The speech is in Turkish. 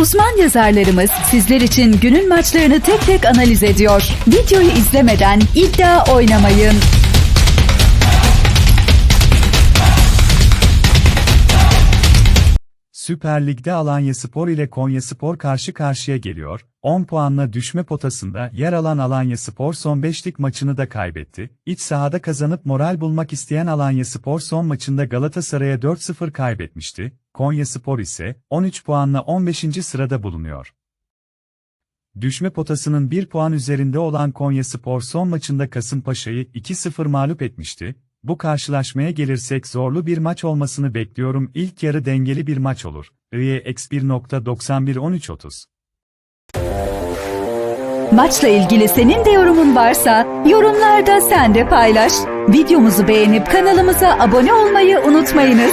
Uzman yazarlarımız sizler için günün maçlarını tek tek analiz ediyor. Videoyu izlemeden iddia oynamayın. Süper Lig'de Alanyaspor ile Konyaspor karşı karşıya geliyor. 10 puanla düşme potasında yer alan Alanyaspor son 5'lik maçını da kaybetti. İç sahada kazanıp moral bulmak isteyen Alanyaspor son maçında Galatasaray'a 4-0 kaybetmişti. Konyaspor ise 13 puanla 15. sırada bulunuyor. Düşme potasının 1 puan üzerinde olan Konyaspor son maçında Kasımpaşa'yı 2-0 mağlup etmişti. Bu karşılaşmaya gelirsek zorlu bir maç olmasını bekliyorum. İlk yarı dengeli bir maç olur. IEX 1.91-13.30 Maçla ilgili senin de yorumun varsa yorumlarda sen de paylaş. Videomuzu beğenip kanalımıza abone olmayı unutmayınız.